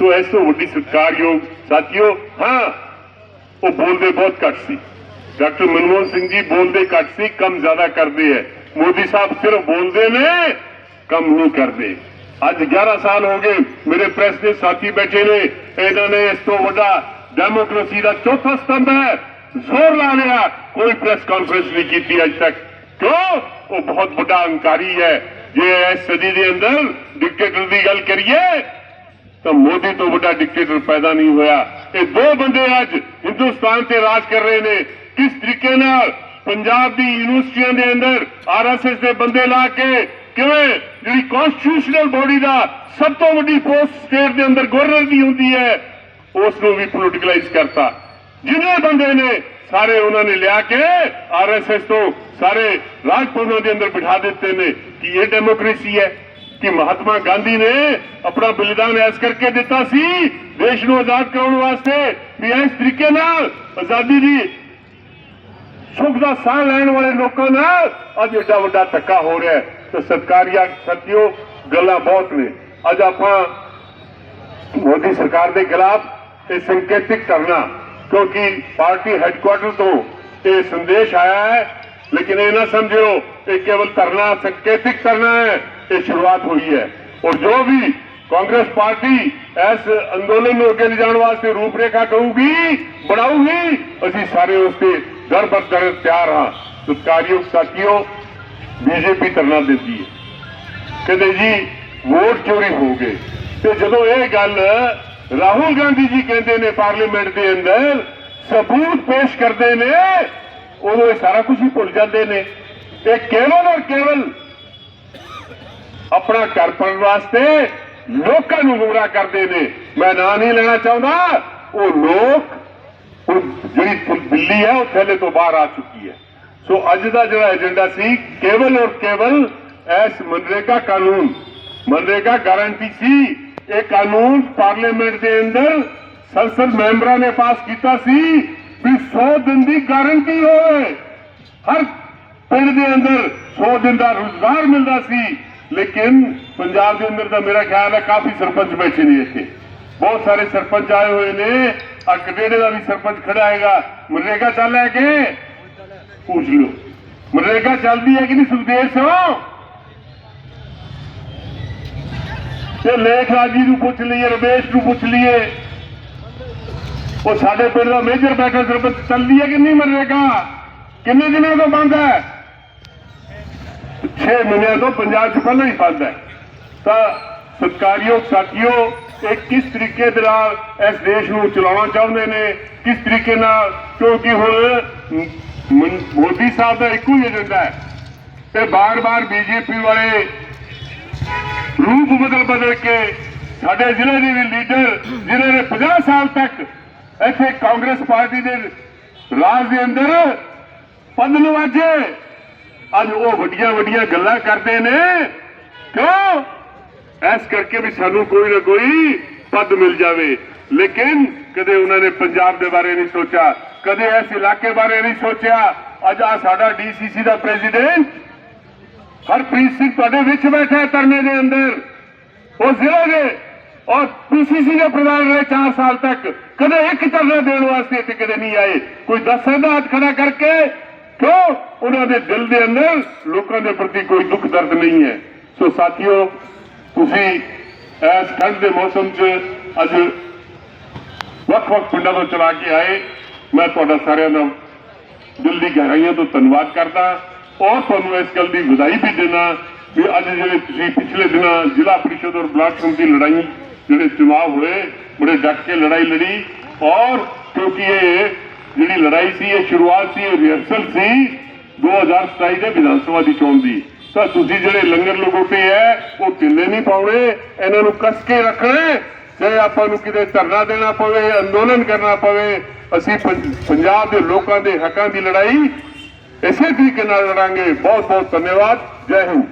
ਤੋ ਇਸ ਤੋਂ ਵੱਡੀ ਸਤਿਕਾਰਯੋਗ ਸਾਥੀਓ, ਹਾਂ, ਉਹ ਬੋਲਦੇ ਬਹੁਤ ਘੱਟ ਸੀ। ਡਾਕਟਰ ਮਨਮੋਹਨ ਸਿੰਘ ਜੀ ਬੋਲਦੇ ਘੱਟ ਸੀ, ਕੰਮ ਜ਼ਿਆਦਾ ਕਰਦੇ ਐ ਮੋਦੀ ਸਾਹਿਬ ਸਿਰਫ ਬੋਲਦੇ ਨੇ, ਕੰਮ ਨਹੀਂ ਕਰਦੇ। ਅੱਜ 11 ਸਾਲ ਹੋ ਗਏ, ਮੇਰੇ ਪ੍ਰੈਸ ਦੇ ਸਾਥੀ ਬੈਠੇ ਨੇ। ਇਹਨਾਂ ਨੇ ਇਸ ਤੋਂ ਵੱਡਾ ਡੈਮੋਕ੍ਰੇਸੀ ਦਾ ਚੌਥਾ ਸਤੰਭ ਹੈ। ਜ਼ੋਰ ਲਾ ਲਿਆ, ਕੋਈ ਪ੍ਰੈਸ ਕਾਨਫਰੰਸ ਨਹੀਂ ਕੀਤੀ ਅੱਜ ਤੱਕ। ਕਿਉਂ? ਉਹ ਬਹੁਤ ਵੱਡਾ ਹੰਕਾਰੀ ਹੈ। ਜੇ ਇਸ ਸਦੀ ਦੇ ਅੰਦਰ ਡਿਕਟੇਟਰ ਦੀ ਗੱਲ ਕਰੀਏ ਤਾਂ ਮੋਦੀ ਤੋਂ ਵੱਡਾ ਡਿਕਟੇਟਰ ਪੈਦਾ ਨਹੀਂ ਹੋਇਆ। ਇਹ ਦੋ ਬੰਦੇ ਅੱਜ ਹਿੰਦੁਸਤਾਨ ਤੇ ਰਾਜ ਕਰ ਰਹੇ ਨੇ। ਕਿਸ ਤਰੀਕੇ ਨਾਲ? ਪੰਜਾਬ ਦੀ ਯੂਨੀਵਰਸਿਟੀਆਂ ਦੇ ਅੰਦਰ ਆਰਐਸਐਸ ਦੇ ਬੰਦੇ ਲਾ ਕੇ ਕਿਵੇਂ ਜਿਹੜੀ ਕਨਸਟੀਟਿਊਸ਼ਨਲ ਬੋਡੀ ਦਾ ਸਭ ਤੋਂ ਵੱਡੀ ਪੋਸਟ ਸਟੇਟ ਦੇ ਅੰਦਰ ਗਵਰਨਰ ਦੀ ਹੁੰਦੀ ਹੈ ਉਸ ਨੂੰ ਵੀ ਪੋਲੀਟੀਕਲਾਈਜ਼ ਕਰਤਾ। ਜਿੰਨੇ ਬੰਦੇ ਨੇ, ਸਾਰੇ ਉਹਨਾਂ ਨੇ ਲਿਆ ਕੇ ਆਰਐਸਐਸ ਤੋਂ ਸਾਰੇ ਰਾਜ ਦੇ ਅੰਦਰ ਬਿਠਾ ਦਿੱਤੇ ਨੇ ਕਿ ਇਹ ਡੈਮੋਕ੍ਰੇਸੀ ਹੈ। ਕਿ ਮਹਾਤਮਾ ਗਾਂਧੀ ਨੇ ਆਪਣਾ ਬਲੀਦਾਨ ਐਸ ਕਰਕੇ ਦਿੱਤਾ ਸੀ, ਦੇਸ਼ ਨੂੰ ਆਜ਼ਾਦ ਕਰਾਉਣ ਵਾਸਤੇ ਵੀ ਇਸ ਤਰੀਕੇ ਨਾਲ ਆਜ਼ਾਦੀ ਦੀ ਸੁੱਖ ਦਾ ਸਾਹ ਲੈਣ ਵਾਲੇ ਲੋਕਾਂ ਨਾਲ ਅੱਜ ਏਡਾ ਵੱਡਾ ਧੱਕਾ ਹੋ ਰਿਹਾ ਹੈ। ਤੇ ਸਰਕਾਰੀਆ ਸਤਿਓ ਗੱਲਾਂ ਬਹੁਤ ਨੇ। ਅੱਜ ਆਪਾਂ ਮੋਦੀ ਸਰਕਾਰ ਦੇ ਖਿਲਾਫ ਇਹ ਸੰਕੇਤਿਕ ਕਰਨਾ ਕਿਉਂਕਿ ਪਾਰਟੀ ਹੈੱਡਕੁਆਟਰ ਤੋਂ ਇਹ ਸੰਦੇਸ਼ ਆਇਆ ਹੈ। ਲੇਕਿਨ ਇਹ ਨਾ ਸਮਝਿਓ, ਇਹ ਕੇਵਲ ਧਰਨਾ, ਸੰਕੇਤਿਕ ਕਰਨਾ ਹੈ। ਇਹ ਸ਼ੁਰੂਆਤ ਹੋਈ ਹੈ ਔਰ ਜੋ ਵੀ ਕਾਂਗਰਸ ਪਾਰਟੀ ਇਸ ਅੰਦੋਲਨ ਨੂੰ ਅੱਗੇ ਲਿਜਾਣ ਵਾਸਤੇ ਰੂਪਰੇਖਾ ਕਹੂਗੀ ਬਣਾਊਗੀ ਅਸੀਂ ਸਾਰੇ ਉਸ ਤੇ ਦਰ ਬਦਰ ਤਿਆਰ ਹਾਂ ਸਤਿਕਾਰਯੋਗ ਸਾਥੀਓ ਬੀਜੇਪੀ ਧਰਨਾ ਦਿੰਦੀ ਹੈ ਕਹਿੰਦੇ ਜੀ ਵੋਟ ਚੋਰੀ ਹੋ ਗਏ ਤੇ ਜਦੋਂ ਇਹ ਗੱਲ ਰਾਹੁਲ ਗਾਂਧੀ ਜੀ ਕਹਿੰਦੇ ਨੇ ਪਾਰਲੀਮੈਂਟ ਦੇ ਅੰਦਰ ਸਬੂਤ ਪੇਸ਼ ਕਰਦੇ ਨੇ ਉਦੋਂ ਇਹ ਸਾਰਾ ਕੁਝ ਹੀ ਭੁੱਲ ਜਾਂਦੇ ਨੇ ਇਹ ਕੇਵਲ ਔਰ ਕੇਵਲ ਆਪਣਾ ਘਰ ਪਾਉਣ ਵਾਸਤੇ ਲੋਕਾਂ ਨੂੰ ਗੁੰਮਰਾਹ ਕਰਦੇ ਨੇ। ਮੈਂ ਨਾਂ ਨਹੀਂ ਲੈਣਾ ਚਾਹੁੰਦਾ। ਉਹ ਲੋਕ, ਉਹ ਜਿਹੜੀ ਬਿੱਲੀ ਹੈ, ਉਹ ਥੈਲੇ ਤੋਂ ਬਾਹਰ ਆ ਚੁੱਕੀ ਹੈ। ਸੋ ਅੱਜ ਦਾ ਜਿਹੜਾ ਏਜੰਡਾ ਸੀ, ਕੇਵਲ ਔਰ ਕੇਵਲ ਇਸ ਮਨਰੇਗਾ ਕਾਨੂੰਨ। ਮਨਰੇਗਾ ਗਾਰੰਟੀ ਸੀ। ਇਹ ਕਾਨੂੰਨ ਪਾਰਲੀਮੈਂਟ ਦੇ ਅੰਦਰ ਸੰਸਦ ਮੈਂਬਰਾਂ ਨੇ ਪਾਸ ਕੀਤਾ ਸੀ ਵੀ 100 ਦਿਨ ਦੀ ਗਾਰੰਟੀ ਹੋਵੇ। ਹਰ ਪਿੰਡ ਦੇ ਅੰਦਰ 100 ਦਿਨ ਦਾ ਰੋਜ਼ਗਾਰ ਮਿਲਦਾ ਸੀ। ਲੇਕਿਨ ਪੰਜਾਬ ਦੇ ਅੰਦਰ ਤਾਂ ਮੇਰਾ ਖਿਆਲ ਹੈ ਕਾਫੀ ਸਰਪੰਚ ਬੈਠੇ ਨੇ ਇੱਥੇ। ਬਹੁਤ ਸਾਰੇ ਸਰਪੰਚ ਆਏ ਹੋਏ ਨੇ। ਆ ਕਟੇੜੇ ਦਾ ਵੀ ਸਰਪੰਚ ਖੜਾ ਹੈਗਾ। ਮਨਰੇਗਾ ਚੱਲ ਹੈ ਕਿ? ਪੁੱਛ ਲਓ। ਮਨਰੇਗਾ ਚੱਲਦੀ ਹੈ ਕਿ ਨਹੀਂ ਸੁਖਦੇਵ ਸਿੰਘ? ਤੇ ਲੇਖ ਰਾਜੀ ਨੂੰ ਪੁੱਛ ਲਈਏ, ਰਮੇਸ਼ ਨੂੰ ਪੁੱਛ ਲਈਏ। ਉਹ ਸਾਡੇ ਪਿੰਡ ਦਾ ਮੇਜਰ ਬੈਠਾ ਸਰਪੰਚ। ਚੱਲਦੀ ਹੈ ਕਿ ਨਹੀਂ ਮਨਰੇਗਾ? ਕਿੰਨੇ ਦਿਨਾਂ ਤੋਂ ਬੰਦ ਹੈ? 6 ਮਹੀਨਿਆਂ ਤੋਂ ਪੰਜਾਬ 'ਚ ਪਹਿਲਾਂ ਹੀ ਬੰਦ ਹੈ। ਤਾਂ ਸਤਕਾਰੀਓ ਸਾਥੀਓ, ਇਹ ਕਿਸ ਤਰੀਕੇ ਦੇ ਨਾਲ ਇਸ ਦੇਸ਼ ਨੂੰ ਚਲਾਉਣਾ ਚਾਹੁੰਦੇ ਨੇ? ਕਿਸ ਤਰੀਕੇ ਨਾਲ? ਕਿਉਂਕਿ ਹੁਣ ਮੋਦੀ ਸਾਹਿਬ ਦਾ ਇੱਕੋ ਹੀ ਏਜੰਡਾ ਹੈ ਤੇ ਬਾਰ-ਬਾਰ ਬੀਜੇਪੀ ਵਾਲੇ ਰੂਪ ਬਦਲ ਬਦਲ ਕੇ ਸਾਡੇ ਜ਼ਿਲ੍ਹੇ ਦੇ ਵੀ ਲੀਡਰ ਜਿਨ੍ਹਾਂ ਨੇ 50 ਸਾਲ ਤੱਕ ਇੱਥੇ ਕਾਂਗਰਸ ਪਾਰਟੀ ਦੇ ਰਾਜ ਦੇ ਅੰਦਰ ਪਦ ਨਵਾਜੇ ਅੱਜ ਉਹ ਵੱਡੀਆਂ ਵੱਡੀਆਂ ਗੱਲਾਂ ਕਰਦੇ ਨੇ। ਕਿਉਂ? ਐਸ ਕਰਕੇ ਵੀ ਸਾਨੂੰ ਕੋਈ ਨਾ ਕੋਈ ਪਦ ਮਿਲ ਜਾਵੇ। ਲੇਕਿਨ ਕਦੇ ਉਹਨਾਂ ਨੇ ਪੰਜਾਬ ਦੇ ਬਾਰੇ ਨਹੀਂ ਸੋਚਿਆ, ਕਦੇ ਇਸ ਇਲਾਕੇ ਬਾਰੇ ਨਹੀਂ ਸੋਚਿਆ। ਅੱਜ ਆ ਸਾਡਾ ਡੀਸੀਸੀ ਦਾ ਪ੍ਰੈਜ਼ੀਡੈਂਟ ਹਰਪ੍ਰੀਤ ਸਿੰਘ ਤੁਹਾਡੇ ਵਿੱਚ ਬੈਠਾ ਹੈ ਧਰਨੇ ਦੇ ਅੰਦਰ। ਉਹ ਜ਼ਿਲ੍ਹੇ ਦੇ ਔਰ ਪੀਸੀਸੀ ਦੇ ਪ੍ਰਧਾਨ ਰਹੇ 4 ਸਾਲ ਤੱਕ। ਕਦੇ ਇੱਕ ਧਰਨਾ ਦੇਣ ਵਾਸਤੇ ਇੱਥੇ ਕਦੇ ਨਹੀਂ ਆਏ। ਕੋਈ ਦਸ ਦਾ ਹੱਥ ਖੜਾ ਕਰਕੇ ਕਿਉਂ? ਉਹਨਾਂ ਦੇ ਦਿਲ ਦੇ ਅੰਦਰ ਲੋਕਾਂ ਦੇ ਪ੍ਰਤੀ ਕੋਈ ਦੁੱਖ ਦਰਦ ਨਹੀਂ ਹੈ। ਸੋ ਸਾਥੀਓ, ਤੁਸੀਂ ਇਸ ਠੰਡ ਦੇ ਮੌਸਮ 'ਚ ਅੱਜ ਵੱਖ-ਵੱਖ ਪਿੰਡਾਂ ਤੋਂ ਚਲਾ ਕੇ ਆਏ। ਮੈਂ ਤੁਹਾਡਾ ਸਾਰਿਆਂ ਦਾ ਦਿਲ ਦੀ ਗਹਿਰਾਈਆਂ ਤੋਂ ਧੰਨਵਾਦ ਕਰਦਾ। ਔਰ ਤੁਹਾਨੂੰ ਇਸ ਗੱਲ ਦੀ ਵਧਾਈ ਵੀ ਦੇਣਾ ਵੀ ਅੱਜ ਜਿਹੜੇ ਤੁਸੀਂ ਪਿਛਲੇ ਦਿਨਾਂ ਜ਼ਿਲ੍ਹਾ ਪ੍ਰੀਸ਼ਦ ਔਰ ਬਲਾਕ ਸੰਮਤੀ ਲੜਾਈ, ਜਿਹੜੇ ਚੁਣਾਵ ਹੋਏ, ਬੜੇ ਡਟ ਕੇ ਲੜਾਈ ਲੜੀ। ਔਰ ਕਿਉਂਕਿ ਇਹ ਜਿਹੜੀ ਲੜਾਈ ਸੀ, ਇਹ ਸ਼ੁਰੂਆਤ ਸੀ, ਇਹ ਰਿਹਰਸਲ ਸੀ 2027 ਦੇ ਵਿਧਾਨ ਸਭਾ ਦੀ ਚੋਣ ਦੀ। ਤਾਂ ਤੁਸੀਂ ਜਿਹੜੇ ਲੰਗਰ ਲਗੋਟੇ ਐ, ਉਹ ਢਿੱਲੇ ਨਹੀਂ ਪਾਉਣੇ, ਇਹਨਾਂ ਨੂੰ ਕੱਸ ਕੇ ਰੱਖਣਾ ਚਾਹੇ ਆਪਾਂ ਨੂੰ ਕਿਤੇ ਧਰਨਾ ਦੇਣਾ ਪਵੇ, ਅੰਦੋਲਨ ਕਰਨਾ ਪਵੇ। ਅਸੀਂ ਪੰਜਾਬ ਦੇ ਲੋਕਾਂ ਦੇ ਹੱਕਾਂ ਦੀ ਲੜਾਈ ਇਸੇ ਤਰੀਕੇ ਨਾਲ ਲੜਾਂਗੇ। ਬਹੁਤ ਬਹੁਤ ਧੰਨਵਾਦ। ਜੈ ਹਿੰਦ।